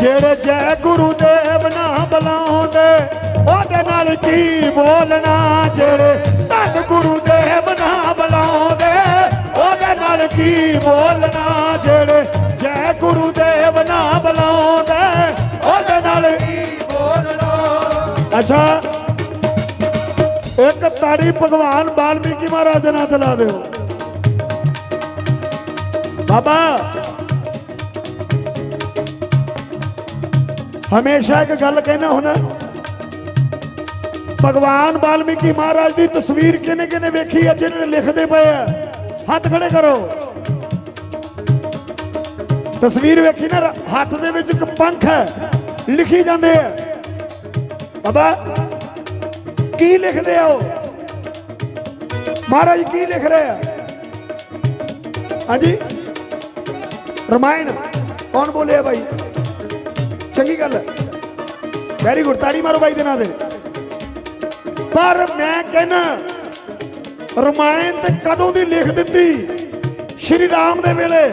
ਜਿਹੜੇ ਜੈ ਗੁਰੂ ਦੇਵ ਨਾ ਬੁਲਾਉਂਦੇ, ਉਹਦੇ ਨਾਲ ਕੀ ਬੋਲਣਾ? ਜਿਹੜੇ ਧੰਨ ਗੁਰੂ ਦੇਵ ਨਾ ਬੁਲਾਉਂਦੇ, ਉਹਦੇ ਨਾਲ ਕੀ ਬੋਲਣਾ? ਜਿਹੜੇ ਜੈ ਗੁਰੂ ਦੇਵ ਨਾ ਬੁਲਾਉਂਦੇ, ਉਹਦੇ ਨਾਲ ਕੀ ਬੋਲਣਾ? ਅੱਛਾ, ਇੱਕ ਤਾੜੀ ਭਗਵਾਨ ਬਾਲਮੀਕੀ ਮਹਾਰਾਜ ਦੇ ਨਾਂ ਤੇ ਲਾ ਦਿਓ। ਬਾਬਾ ਹਮੇਸ਼ਾ ਇੱਕ ਗੱਲ ਕਹਿਣਾ ਹੁੰਦਾ। ਭਗਵਾਨ ਵਾਲਮੀਕੀ ਮਹਾਰਾਜ ਦੀ ਤਸਵੀਰ ਕਿਨੇ ਕਿਨੇ ਵੇਖੀ ਹੈ ਜਿਹਨੇ ਲਿਖਦੇ ਪਏ ਆ। ਹੱਥ ਖੜੇ ਕਰੋ। ਤਸਵੀਰ ਵੇਖੀ ਨਾ, ਹੱਥ ਦੇ ਵਿੱਚ ਇੱਕ ਪੰਖ ਹੈ, ਲਿਖੀ ਜਾਂਦੇ ਆ। ਬਾਬਾ, ਕੀ ਲਿਖਦੇ ਆ ਉਹ? ਮਹਾਰਾਜ ਕੀ ਲਿਖ ਰਹੇ ਆ? ਹਾਂਜੀ। ਰਮਾਇਣ, ਕੌਣ ਬੋਲਿਆ ਭਾਈ ਚੰਗੀ ਗੱਲ ਹੈ। ਵੈਰੀ ਗੁੱਡ ਤਾੜੀ ਮਾਰੋ ਬਾਈ ਦੇ ਨਾਂ ਦੇ ਪਰ ਮੈਂ ਕਹਿੰਨਾ ਰਮਾਇਣ ਤੇ ਕਦੋਂ ਦੀ ਲਿਖ ਦਿੱਤੀ? ਸ਼੍ਰੀ ਰਾਮ ਦੇ ਵੇਲੇ।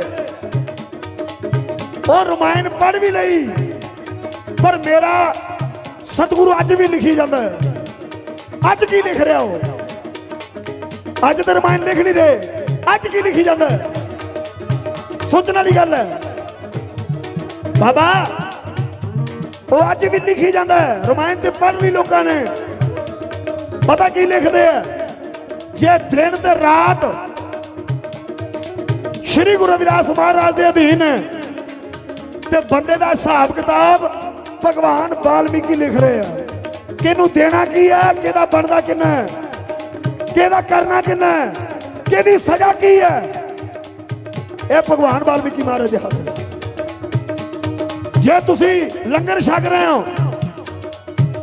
ਉਹ ਰਮਾਇਣ ਪੜ੍ਹ ਵੀ ਲਈ। ਪਰ ਮੇਰਾ ਸਤਿਗੁਰੂ ਅੱਜ ਵੀ ਲਿਖੀ ਜਾਂਦਾ ਹੈ। ਅੱਜ ਕੀ ਲਿਖ ਰਿਹਾ ਉਹ? ਅੱਜ ਤੇ ਰਮਾਇਣ ਲਿਖ ਨਹੀਂ ਰਹੇ। ਅੱਜ ਕੀ ਲਿਖੀ ਜਾਂਦਾ ਸੋਚਣ ਵਾਲੀ ਗੱਲ ਹੈ। ਬਾਬਾ ਉਹ ਅੱਜ ਵੀ ਲਿਖੀ ਜਾਂਦਾ ਹੈ। ਰਮਾਇਣ ਤੇ ਪੜ੍ਹ ਲਈ ਲੋਕਾਂ ਨੇ। ਪਤਾ ਕੀ ਲਿਖਦੇ ਆ? ਜੇ ਦਿਨ ਤੇ ਰਾਤ ਸ਼੍ਰੀ ਗੁਰੂ ਰਵਿਦਾਸ ਮਹਾਰਾਜ ਦੇ ਅਧੀਨ ਹੈ, ਤੇ ਬੰਦੇ ਦਾ ਹਿਸਾਬ ਕਿਤਾਬ ਭਗਵਾਨ ਵਾਲਮੀਕੀ ਲਿਖ ਰਹੇ ਆ। ਕਿਹਨੂੰ ਦੇਣਾ ਕੀ ਹੈ ਕਿਹਦਾ ਬਣਦਾ ਕਿੰਨਾ ਹੈ? ਕਿਹਦਾ ਕਰਨਾ ਕਿੰਨਾ ਹੈ? ਕਿਹਦੀ ਸਜ਼ਾ ਕੀ ਹੈ? ਇਹ ਭਗਵਾਨ ਵਾਲਮੀਕੀ ਮਹਾਰਾਜ ਦੇ ਹੱਥ। ਜੇ ਤੁਸੀਂ ਲੰਗਰ ਛਕ ਰਹੇ ਹੋ,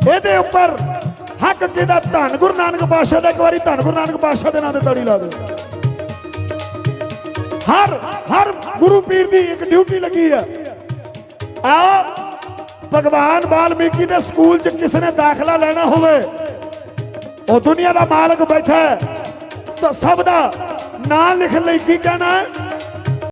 ਇਹਦੇ ਉੱਪਰ ਹੱਕ ਕਿਹਦਾ ਧੰਨ ਗੁਰੂ ਨਾਨਕ ਪਾਤਸ਼ਾਹ ਦਾ, ਇੱਕ ਵਾਰੀ ਧੰਨ ਗੁਰੂ ਨਾਨਕ ਪਾਤਸ਼ਾਹ ਦੇ ਨਾਂ ਤੇ ਤੜੀ ਲਾ ਦਿਓ। ਹਰ ਹਰ ਗੁਰੂ ਪੀਰ ਦੀ ਇੱਕ ਡਿਊਟੀ ਲੱਗੀ ਆ। ਆ ਭਗਵਾਨ ਵਾਲਮੀਕੀ ਦੇ ਸਕੂਲ 'ਚ ਕਿਸੇ ਨੇ ਦਾਖਲਾ ਲੈਣਾ ਹੋਵੇ, ਉਹ ਦੁਨੀਆ ਦਾ ਮਾਲਕ ਬੈਠਾ ਹੈ। ਤਾਂ ਸਭ ਦਾ ਨਾਂ ਲਿਖਣ ਲਈ ਕੀ ਕਹਿਣਾ ਹੈ?